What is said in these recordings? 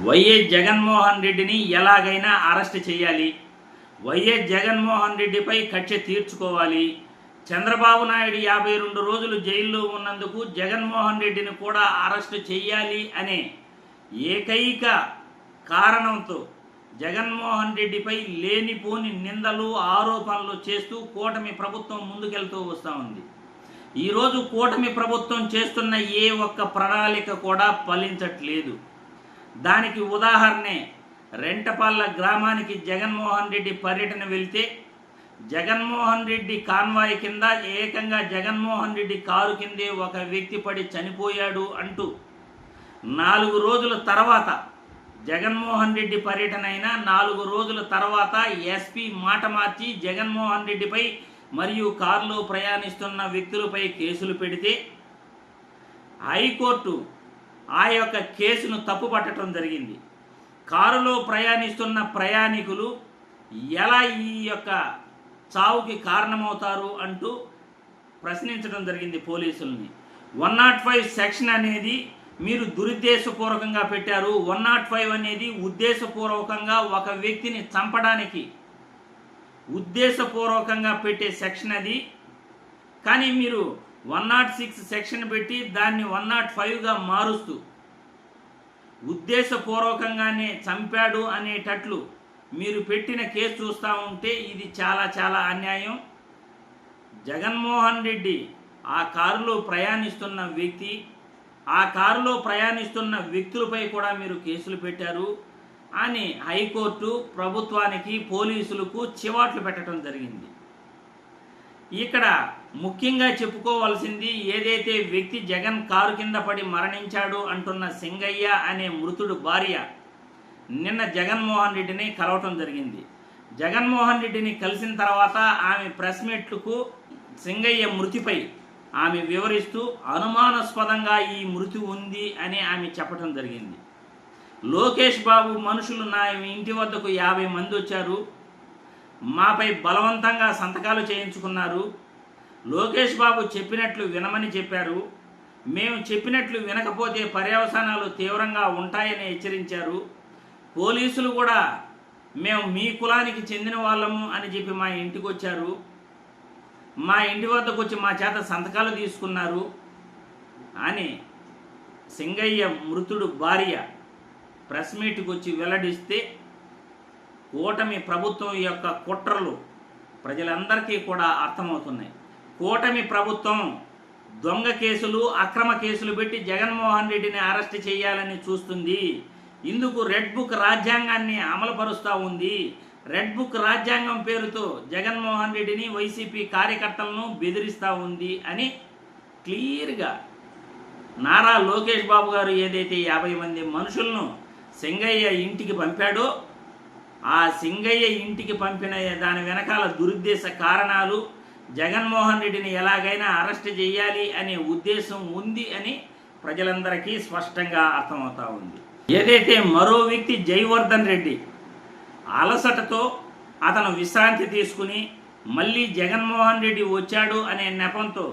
YS Jaganmohan రెడ్డిని ఎలాగైనా arrest చేయాలి. వైఎస్ జగన్మోహన్ రెడ్డిపై కక్ష తీర్చుకోవాలి. చంద్రబాబు నాయుడు యాభై రెండు రోజులు జైల్లో ఉన్నందుకు జగన్మోహన్ రెడ్డిని కూడా అరెస్ట్ చేయాలి అనే ఏకైక కారణంతో జగన్మోహన్ రెడ్డిపై లేనిపోని నిందలు ఆరోపణలు చేస్తూ కూటమి ప్రభుత్వం ముందుకెళ్తూ వస్తూ ఉంది. ఈరోజు కూటమి ప్రభుత్వం చేస్తున్న ఏ ఒక్క ప్రణాళిక కూడా ఫలించట్లేదు. దానికి ఉదాహరణే రెంటపల్ల గ్రామానికి జగన్మోహన్ రెడ్డి పర్యటన వెళ్తే జగన్మోహన్ రెడ్డి కాన్వాయ్ కింద ఏకంగా జగన్మోహన్ రెడ్డి కారు కిందే ఒక వ్యక్తి పడి చనిపోయాడు అంటూ నాలుగు రోజుల తర్వాత జగన్మోహన్ రెడ్డి పర్యటన అయిన నాలుగు రోజుల తర్వాత ఎస్పీ మాట మార్చి జగన్మోహన్ రెడ్డిపై మరియు కారులో ప్రయాణిస్తున్న వ్యక్తులపై కేసులు పెడితే హైకోర్టు ఆ యొక్క కేసును తప్పుపట్టడం జరిగింది. కారులో ప్రయాణిస్తున్న ప్రయాణికులు ఎలా ఈ యొక్క చావుకి కారణమవుతారు అంటూ ప్రశ్నించడం జరిగింది పోలీసుల్ని. వన్ నాట్ ఫైవ్ సెక్షన్ అనేది మీరు దురుద్దేశపూర్వకంగా పెట్టారు. వన్ నాట్ ఫైవ్ అనేది ఉద్దేశపూర్వకంగా ఒక వ్యక్తిని చంపడానికి ఉద్దేశపూర్వకంగా పెట్టే సెక్షన్ అది. కానీ మీరు వన్ నాట్ సిక్స్ సెక్షన్ పెట్టి దాన్ని వన్ నాట్ ఫైవ్గా మారుస్తూ ఉద్దేశపూర్వకంగానే చంపాడు అనేటట్లు మీరు పెట్టిన కేసు చూస్తూ ఉంటే ఇది చాలా చాలా అన్యాయం. జగన్మోహన్ రెడ్డి ఆ కారులో ప్రయాణిస్తున్న వ్యక్తి ఆ కారులో ప్రయాణిస్తున్న వ్యక్తులపై కూడా మీరు కేసులు పెట్టారు అని హైకోర్టు ప్రభుత్వానికి పోలీసులకు చివాట్లు పెట్టడం జరిగింది. ఇక్కడ ముఖ్యంగా చెప్పుకోవాల్సింది ఏదైతే వ్యక్తి జగన్ కారు కింద పడి మరణించాడు అంటున్న సింగయ్య అనే మృతుడు భార్య నిన్న జగన్మోహన్ రెడ్డిని కలవటం జరిగింది. జగన్మోహన్ రెడ్డిని కలిసిన తర్వాత ఆమె ప్రెస్ మీట్లకు సింగయ్య మృతిపై ఆమె వివరిస్తూ అనుమానాస్పదంగా ఈ మృతి ఉంది అని ఆమె చెప్పడం జరిగింది. లోకేష్ బాబు మనుషులు నా ఇంటి వద్దకు యాభై మంది వచ్చారు. మాపై బలవంతంగా సంతకాలు చేయించుకున్నారు. లోకేష్ బాబు చెప్పినట్లు వినమని చెప్పారు. మేము చెప్పినట్లు వినకపోతే పర్యవసానాలు తీవ్రంగా ఉంటాయని హెచ్చరించారు. పోలీసులు కూడా మేము మీ కులానికి చెందిన వాళ్ళము అని చెప్పి మా ఇంటికి వచ్చారు మా ఇంటి వద్దకు వచ్చి మా చేత సంతకాలు తీసుకున్నారు అని సింగయ్య మృతుడు భార్య ప్రెస్ మీట్కి వచ్చి వెల్లడిస్తే కూటమి ప్రభుత్వం యొక్క కుట్రలు ప్రజలందరికీ కూడా అర్థమవుతున్నాయి. కూటమి ప్రభుత్వం దొంగ కేసులు అక్రమ కేసులు పెట్టి జగన్మోహన్ రెడ్డిని అరెస్ట్ చేయాలని చూస్తుంది. ఇందుకు రెడ్ బుక్ రాజ్యాంగాన్ని అమలుపరుస్తూ ఉంది. రెడ్ బుక్ రాజ్యాంగం పేరుతో జగన్మోహన్ రెడ్డిని వైసీపీ కార్యకర్తలను బెదిరిస్తూ ఉంది అని క్లియర్గా నారా లోకేష్ బాబు గారు ఏదైతే యాభై మంది మనుషులను సింగయ్య ఇంటికి పంపాడో ఆ సింగయ్య ఇంటికి పంపిన దాని వెనకాల దురుద్దేశ కారణాలు జగన్మోహన్ రెడ్డిని ఎలాగైనా అరెస్ట్ చేయాలి అనే ఉద్దేశం ఉంది అని ప్రజలందరికీ స్పష్టంగా అర్థమవుతా ఉంది. ఏదైతే మరో వ్యక్తి జయవర్ధన్ రెడ్డి అలసటతో అతను విశ్రాంతి తీసుకుని మళ్ళీ జగన్మోహన్ రెడ్డి వచ్చాడు అనే నెపంతో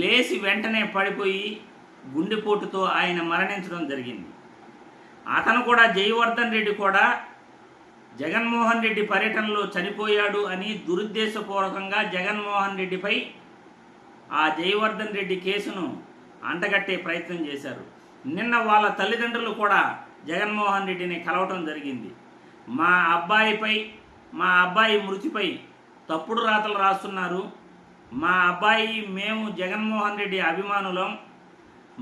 లేచి వెంటనే పడిపోయి గుండెపోటుతో ఆయన మరణించడం జరిగింది. అతను కూడా జయవర్ధన్ రెడ్డి కూడా జగన్మోహన్ రెడ్డి పర్యటనలో చనిపోయాడు అని దురుద్దేశపూర్వకంగా జగన్మోహన్ రెడ్డిపై ఆ జయవర్ధన్ రెడ్డి కేసును అంటగట్టే ప్రయత్నం చేశారు. నిన్న వాళ్ళ తల్లిదండ్రులు కూడా జగన్మోహన్ రెడ్డిని కలవటం జరిగింది. మా అబ్బాయిపై మా అబ్బాయి మృతిపై తప్పుడు రాతలు రాస్తున్నారు. మా అబ్బాయి మేము జగన్మోహన్ రెడ్డి అభిమానులం.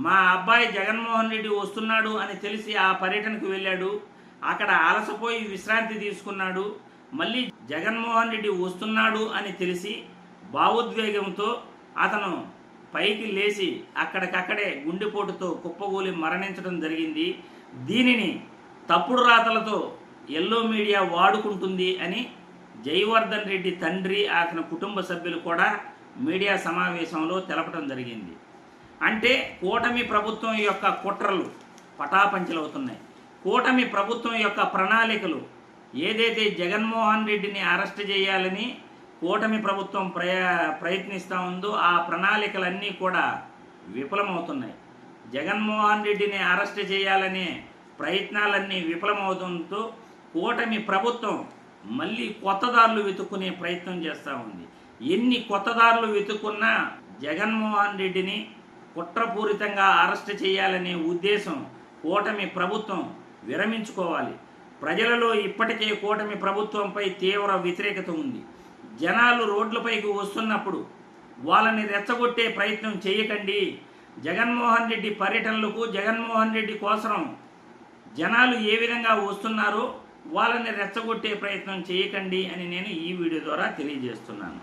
మా అబ్బాయి జగన్మోహన్ రెడ్డి వస్తున్నాడు అని తెలిసి ఆ పర్యటనకు వెళ్ళాడు. అక్కడ అలసపోయి విశ్రాంతి తీసుకున్నాడు. మళ్ళీ జగన్మోహన్ రెడ్డి వస్తున్నాడు అని తెలిసి భావోద్వేగంతో అతను పైకి లేచి అక్కడికక్కడే గుండెపోటుతో కుప్పగూలి మరణించడం జరిగింది. దీనిని తప్పుడు రాతలతో ఎల్లో మీడియా వాడుకుంటుంది అని జయవర్ధన్ రెడ్డి తండ్రి అతని కుటుంబ సభ్యులు కూడా మీడియా సమావేశంలో తెలపడం జరిగింది. అంటే కూటమి ప్రభుత్వం యొక్క కుట్రలు పటాపంచలవుతున్నాయి. కూటమి ప్రభుత్వం యొక్క ప్రణాళికలు ఏదైతే జగన్మోహన్ రెడ్డిని అరెస్ట్ చేయాలని కూటమి ప్రభుత్వం ప్రయ ప్రయత్నిస్తూ ఉందో ఆ ప్రణాళికలన్నీ కూడా విఫలమవుతున్నాయి. జగన్మోహన్ రెడ్డిని అరెస్ట్ చేయాలనే ప్రయత్నాలన్నీ విఫలమవుతుందో కూటమి ప్రభుత్వం మళ్ళీ కొత్త దారులు వెతుక్కునే ప్రయత్నం చేస్తూ ఉంది. ఎన్ని కొత్త దారులు వెతుక్కున్నా జగన్మోహన్ రెడ్డిని కుట్రపూరితంగా అరెస్ట్ చేయాలనే ఉద్దేశం కూటమి ప్రభుత్వం విరమించుకోవాలి. ప్రజలలో ఇప్పటికే కూటమి ప్రభుత్వంపై తీవ్ర వ్యతిరేకత ఉంది. జనాలు రోడ్లపైకి వస్తున్నప్పుడు వాళ్ళని రెచ్చగొట్టే ప్రయత్నం చేయకండి. జగన్మోహన్ రెడ్డి పర్యటనలకు జగన్మోహన్ రెడ్డి కోసం జనాలు ఏ విధంగా వస్తున్నారో వాళ్ళని రెచ్చగొట్టే ప్రయత్నం చేయకండి అని నేను ఈ వీడియో ద్వారా తెలియజేస్తున్నాను.